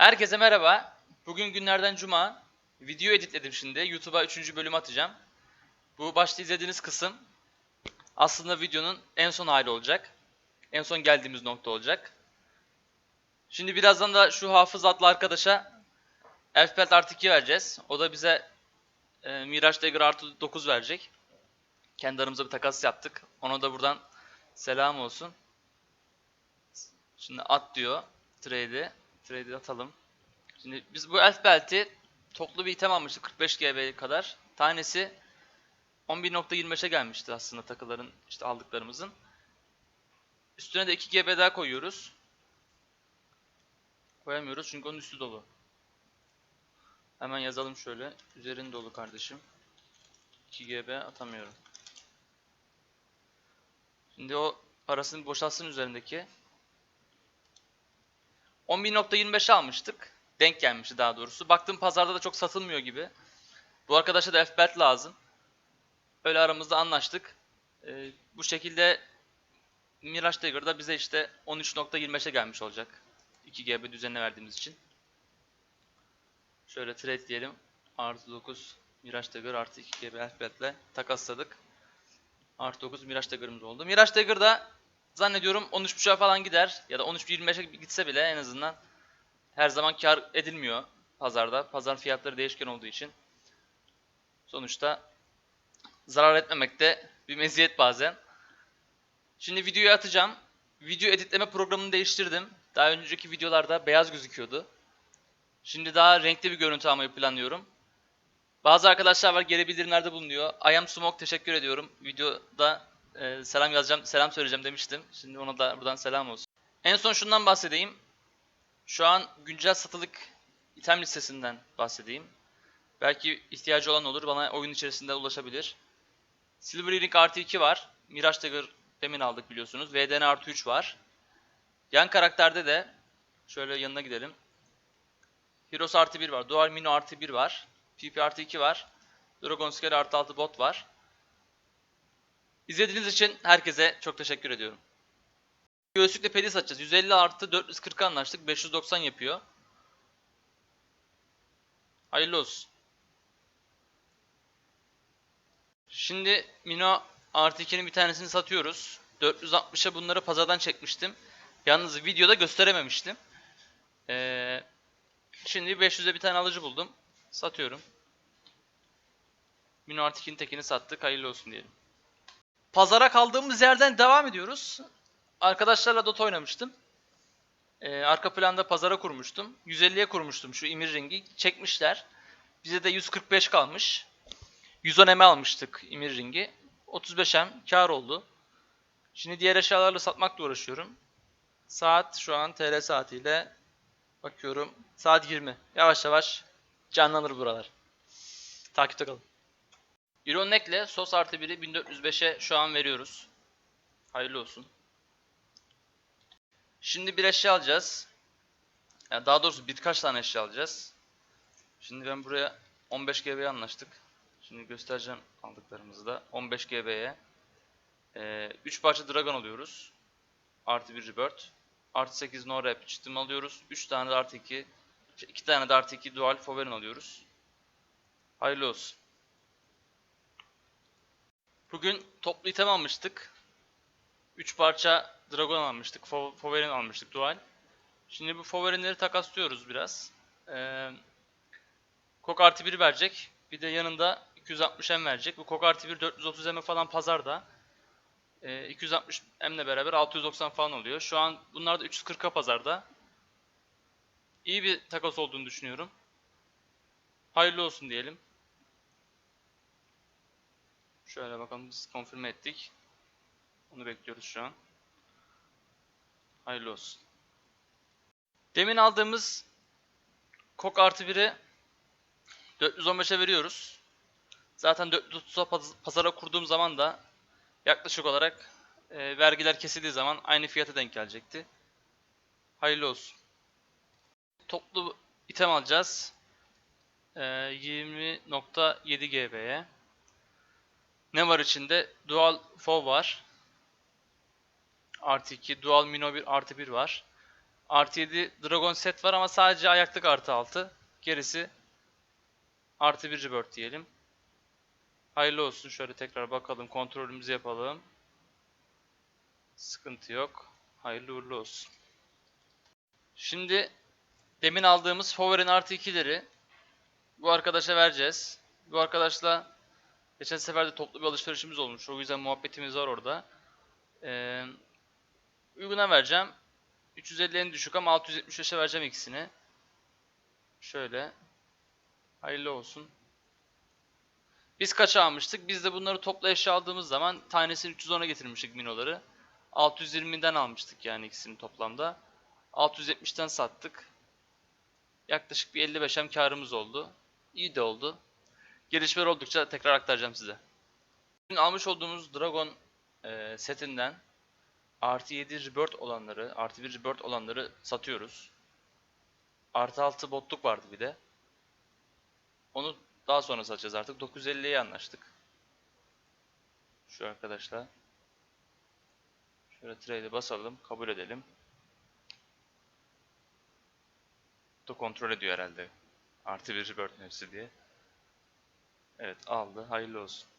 Herkese merhaba. Bugün günlerden cuma. Video editledim şimdi. YouTube'a 3. bölüm atacağım. Bu başta izlediğiniz kısım aslında videonun en son hali olacak. En son geldiğimiz nokta olacak. Şimdi birazdan da şu Hafız adlı arkadaşa Elfbelt artı 2 vereceğiz. O da bize e, Miraç Dagger artı 9 verecek. Kendi aramızda bir takas yaptık. Ona da buradan selam olsun. Şimdi at diyor. Trade'i. Trade'i atalım. Şimdi biz bu elf belti toplu bir item almıştık 45 GB kadar. Tanesi 11.25'e gelmişti aslında takıların işte aldıklarımızın. Üstüne de 2 GB daha koyuyoruz. Koyamıyoruz çünkü onun üstü dolu. Hemen yazalım şöyle. Üzerin dolu kardeşim. 2 GB atamıyorum. Şimdi o parasını boşaltsın üzerindeki. 11.25 almıştık. Denk gelmişti daha doğrusu. Baktım pazarda da çok satılmıyor gibi. Bu arkadaşa da F-Belt lazım. Öyle aramızda anlaştık. Ee, bu şekilde Miraç Dagger'da bize işte 13.25'e gelmiş olacak. 2 GB düzenine verdiğimiz için. Şöyle trade diyelim. Artı 9 Miraç Dagger artı 2 GB F-Belt'le takasladık. Artı 9 Miraç Dagger'ımız oldu. Miraç Dagger'da zannediyorum 13.5'a falan gider. Ya da 13.25'e gitse bile en azından her zaman kar edilmiyor pazarda. Pazar fiyatları değişken olduğu için. Sonuçta zarar etmemek de bir meziyet bazen. Şimdi videoyu atacağım. Video editleme programını değiştirdim. Daha önceki videolarda beyaz gözüküyordu. Şimdi daha renkli bir görüntü almayı planlıyorum. Bazı arkadaşlar var geri bildirimlerde bulunuyor. I am Smoke teşekkür ediyorum. Videoda e, selam yazacağım, selam söyleyeceğim demiştim. Şimdi ona da buradan selam olsun. En son şundan bahsedeyim. Şu an güncel satılık item listesinden bahsedeyim. Belki ihtiyacı olan olur. Bana oyun içerisinde ulaşabilir. Silver Earring artı 2 var. Mirage Dagger demin aldık biliyorsunuz. VDN artı 3 var. Yan karakterde de şöyle yanına gidelim. Heroes artı 1 var. Dual Mino artı 1 var. PP artı 2 var. Dragon Scale artı 6 bot var. İzlediğiniz için herkese çok teşekkür ediyorum. Göğüslükle pedi satacağız. 150 artı 440 anlaştık. 590 yapıyor. Hayırlı olsun. Şimdi Mino artı 2'nin bir tanesini satıyoruz. 460'a bunları pazardan çekmiştim. Yalnız videoda gösterememiştim. Ee, şimdi 500'e bir tane alıcı buldum. Satıyorum. Mino artı 2'nin tekini sattık. Hayırlı olsun diyelim. Pazara kaldığımız yerden devam ediyoruz. Arkadaşlarla Dota oynamıştım. Ee, arka planda pazara kurmuştum. 150'ye kurmuştum şu Imir Ring'i. Çekmişler. Bize de 145 kalmış. 110 M almıştık Imir Ring'i. 35 M kar oldu. Şimdi diğer eşyalarla satmakla uğraşıyorum. Saat şu an TL saatiyle bakıyorum. Saat 20. Yavaş yavaş canlanır buralar. Takipte kalın. Ironek'le sos artı 1'i 1405'e şu an veriyoruz. Hayırlı olsun. Şimdi bir eşya alacağız. Yani daha doğrusu birkaç tane eşya alacağız. Şimdi ben buraya 15 GB'ye anlaştık. Şimdi göstereceğim aldıklarımızı da. 15 GB'ye. 3 parça Dragon alıyoruz. Artı 1 Rebirth. Artı 8 No Rap alıyoruz. 3 tane de artı 2. 2 tane de artı 2 Dual Foverin alıyoruz. Hayırlı olsun. Bugün toplu item almıştık. 3 parça Dragon almıştık. Fo Foverin almıştık Dual. Şimdi bu Foverinleri takaslıyoruz biraz. Ee, Kok artı 1 verecek. Bir de yanında 260 M verecek. Bu Kok artı 1 430 M falan pazarda. Ee, 260 M ile beraber 690 falan oluyor. Şu an bunlar da 340'a pazarda. İyi bir takas olduğunu düşünüyorum. Hayırlı olsun diyelim. Şöyle bakalım biz konfirme ettik. Onu bekliyoruz şu an. Hayırlı olsun. Demin aldığımız kok artı 1'i 415'e veriyoruz. Zaten 430'a paz- pazara kurduğum zaman da yaklaşık olarak e, vergiler kesildiği zaman aynı fiyata denk gelecekti. Hayırlı olsun. Toplu item alacağız. E, 20.7 GB'ye. Ne var içinde? Dual FOV var. Artı 2. Dual Mino 1 artı 1 var. Artı 7 Dragon set var ama sadece ayaklık artı 6. Gerisi artı 1 rebirth diyelim. Hayırlı olsun. Şöyle tekrar bakalım. Kontrolümüzü yapalım. Sıkıntı yok. Hayırlı uğurlu olsun. Şimdi demin aldığımız Favorin artı 2'leri bu arkadaşa vereceğiz. Bu arkadaşla geçen sefer de toplu bir alışverişimiz olmuş. O yüzden muhabbetimiz var orada. Ee, uyguna vereceğim. 350 en düşük ama 675'e vereceğim ikisini. Şöyle. Hayırlı olsun. Biz kaça almıştık? Biz de bunları topla eşya aldığımız zaman tanesini 310'a getirmiştik minoları. 620'den almıştık yani ikisini toplamda. 670'ten sattık. Yaklaşık bir 55'em karımız oldu. İyi de oldu. Gelişmeler oldukça tekrar aktaracağım size. Bugün almış olduğumuz Dragon e, setinden artı 7 rebirth olanları, artı 1 rebirth olanları satıyoruz. Artı 6 botluk vardı bir de. Onu daha sonra satacağız artık. 950'ye anlaştık. Şu arkadaşla. Şöyle trade'e basalım. Kabul edelim. Da kontrol ediyor herhalde. Artı bir rebirth hepsi diye. Evet aldı. Hayırlı olsun.